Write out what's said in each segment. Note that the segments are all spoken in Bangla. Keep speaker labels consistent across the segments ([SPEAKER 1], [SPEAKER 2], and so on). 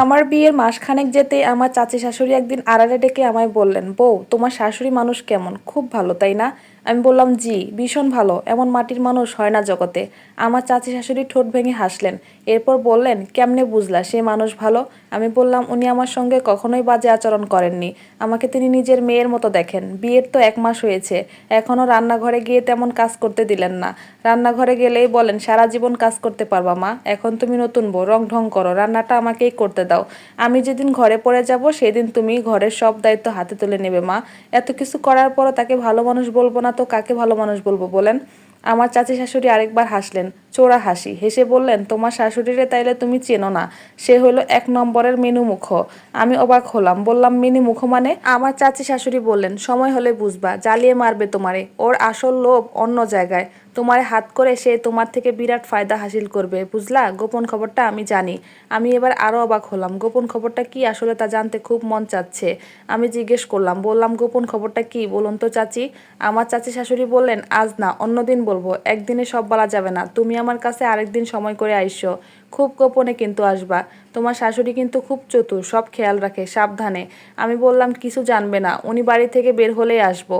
[SPEAKER 1] আমার বিয়ের মাসখানেক যেতে আমার চাচি শাশুড়ি একদিন আড়ালে ডেকে আমায় বললেন, বউ, তোমার শাশুড়ি মানুষ কেমন? খুব ভালো, তাই না? আমি বললাম, জি, ভীষণ ভালো, এমন মাটির মানুষ হয় না জগতে। আমার চাচি শাশুড়ি ঠোঁট ভেঙে হাসলেন। এরপর বললেন, কেমনে বুঝলা, সে মানুষ ভালো? আমি বললাম, উনি আমার সঙ্গে কখনোই বাজে আচরণ করেননি। আমাকে তিনি নিজের মেয়ের মতো দেখেন। বিয়ের তো এক মাস হয়েছে। এখনও রান্নাঘরে গিয়ে তেমন কাজ করতে দিলেন না। রান্নাঘরে গেলেই বলেন, সারা জীবন কাজ করতে পারবা মা। এখন তুমি নতুন বউ, রং ঢং করো, রান্নাটা আমাকেই করতে দাও। আমি যেদিন ঘরে পড়ে যাব, সেদিন তুমি ঘরের সব দায়িত্ব হাতে তুলে নেবে মা। এত কিছু করার পরও তাকে ভালো মানুষ বলব না তো কাকে ভালো মানুষ বলব বলেন? আমার চাচি শাশুড়ি আরেকবার হাসলেন। চোরা হাসি। হেসে বললেন, তোমার শাশুড়িরে তাইলে তুমি চেনো না। সে হলো এক নম্বরের মেনু মুখ আমি অবাক হলাম। বললাম মিনি মুখ মানে? আমার চাচি শাশুড়ি বললেন, সময় হলে বুঝবা, জ্বালিয়ে মারবে তোমারে। ওর আসল লোভ অন্য জায়গায়। তোমারে হাত করে সে তোমার থেকে বিরাট ফায়দা হাসিল করবে। বুঝলা? গোপন খবরটা আমি জানি। আমি এবার আরও অবাক হলাম। গোপন খবরটা কি আসলে তা জানতে খুব মন চাচ্ছে? আমি জিজ্ঞেস করলাম, বললাম, গোপন খবরটা কি? বলুন তো চাচি। আমার চাচি শাশুড়ি বললেন, আজ না, অন্যদিন বলব। একদিনে সব বলা যাবে না। তুমি আমার কাছে আরেকদিন সময় করে আইসো। খুব গোপনে কিন্তু আসবা। তোমার শাশুড়ি কিন্তু খুব চতুর, সব খেয়াল রাখে, সাবধানে। আমি বললাম, কিছু জানবে না, উনি বাড়ি থেকে বের হলেই আসব।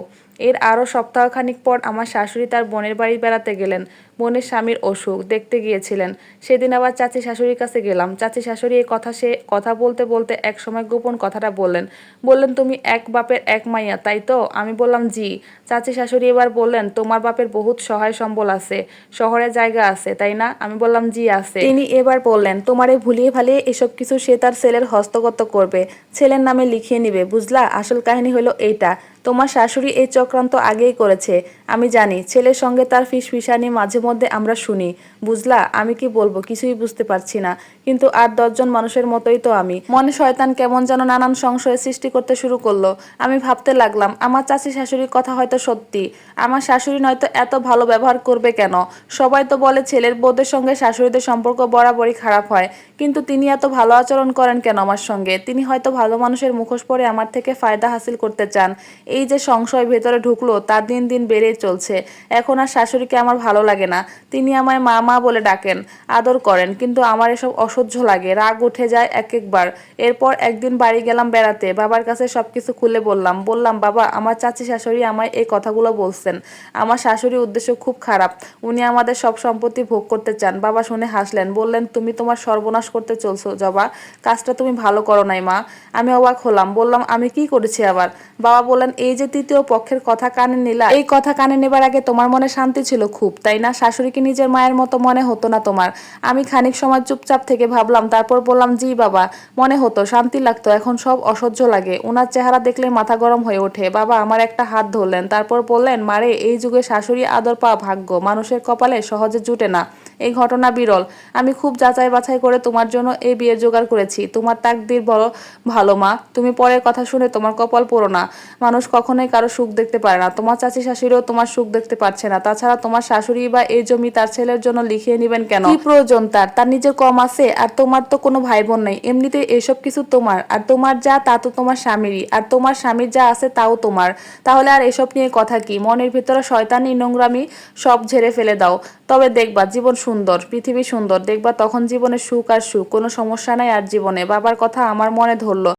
[SPEAKER 1] এর আরও সপ্তাহখানিক পর আমার শাশুড়ি তার বোনের বাড়ি বেড়াতে গেলেন। বোনের স্বামীর অসুখ দেখতে গিয়েছিলেন। সেদিন আবার চাচি শাশুড়ির কাছে গেলাম। চাচি শাশুড়ি এই কথা সে কথা বলতে বলতে এক সময় গোপন কথাটা বললেন। বললেন, তুমি এক বাপের এক মাইয়া, তাই তো? আমি বললাম, জি। চাচি শাশুড়ি এবার বললেন, তোমার বাপের বহুত সহায় সম্বল আছে, শহরে জায়গা আছে, তাই না? আমি বললাম, জি, আছে। তিনি এবার বললেন, তোমারে ভুলিয়ে ভালিয়ে এসব কিছু সে তার ছেলের হস্তগত করবে। ছেলের নামে লিখিয়ে নিবে, বুঝলা? আসল কাহিনী হলো এইটা। তোমার শাশুড়ি এই চক্রান্ত আগেই করেছে। আমি জানি, ছেলের সঙ্গে তার ফিসফিসানি মাঝে মধ্যে আমরা শুনি। বুঝলা, আমি কি বলব, কিছুই বুঝতে পারছি না। কিন্তু আর দশজন মানুষের মতোই তো আমি। মনে শয়তান কেমন যেন নানান সংশয় সৃষ্টি করতে শুরু করল। আমি ভাবতে লাগলাম, আমার চাচি শাশুড়ির কথা হয়তো সত্যি। আমার শাশুড়ি নয়তো এত ভালো ব্যবহার করবে কেন? সবাই তো বলে ছেলের বউদের সঙ্গে শাশুড়িদের সম্পর্ক বরাবরই খারাপ হয়। কিন্তু তিনি এত ভালো আচরণ করেন কেন আমার সঙ্গে? তিনি হয়তো ভালো মানুষের মুখোশ পরে আমার থেকে ফায়দা হাসিল করতে চান। এই যে সংশয় ভেতরে ঢুকলো, তা দিন দিন বেড়েই চলছে। এখন আর শাশুড়িকে আমার ভালো লাগে না। তিনি আমায় মা মা বলে ডাকেন, আদর করেন, কিন্তু আমার এসব অসহ্য লাগে। রাগ উঠে যায় এক একবার। এরপর একদিন বাড়ি গেলাম বেড়াতে। বাবার কাছে সব কিছু খুলে বললাম বললাম, বাবা, আমার চাচি শাশুড়ি আমায় এই কথাগুলো বলছেন। আমার শাশুড়ির উদ্দেশ্য খুব খারাপ। উনি আমাদের সব সম্পত্তি ভোগ করতে চান। বাবা শুনে হাসলেন, বললেন, তুমি তোমার সর্বনাশ করতে চলছো, জবা। কাজটা তুমি ভালো করো নাই, মা। আমি অবাক হলাম, বললাম, আমি কি করেছি আবার? বাবা বললেন এই যে তৃতীয় পক্ষের কথা কানে নিলা, এই কথা কানে নেবার আগে তোমার মনে শান্তি ছিল খুব, তাই না? শাশুড়িকে নিজের মায়ের মতো মনে হতো না তোমার। আমি খানিক সময় চুপচাপ থেকে ভাবলাম, তারপর বললাম, জি বাবা, মনে হতো, শান্তি লাগতো, এখন সব অসহ্য লাগে। ওনার চেহারা দেখলে মাথা গরম হয়ে ওঠে, বাবা, আমার একটা হাত ধরলেন। তারপর বললেন মারে এই যুগে শাশুড়ি আদর পাওয়া ভাগ্য, মানুষের কপালে সহজে জুটে না। এই ঘটনা বিরল। আমি খুব যাচাই বাছাই করে তোমার জন্য এই বিয়ের জোগাড় করেছি। তোমার তাকদির বড় ভালো, মা। তুমি পরের কথা শুনে তোমার কপাল পড়ো না। মানুষ কখনোই কারও সুখ দেখতে পারে না। তোমার চাচি শাশুড়িও তোমার সুখ দেখতে পারছে না। তাছাড়া তোমার শাশুড়ি বা এই জমি তার ছেলের জন্য লিখিয়ে নেবেন কেন? কি প্রয়োজন তার? তার নিজের কম আছে আর তোমার তো কোনো ভাই বোন নেই। এমনিতে এসব কিছু তোমার। আর তোমার যা, তা তো তোমার স্বামীরই। আর তোমার স্বামীর যা আছে, তাও তোমার। তাহলে আর এসব নিয়ে কথা কি? মনের ভিতরে শয়তানি, নোংরামি সব ঝেড়ে ফেলে দাও। তবে দেখবা জীবন সুন্দর, পৃথিবী সুন্দর। দেখবা তখন জীবনে সুখ আর সুখ, কোনো সমস্যা নাই আর জীবনে। বাবার কথা আমার মনে ধরলো।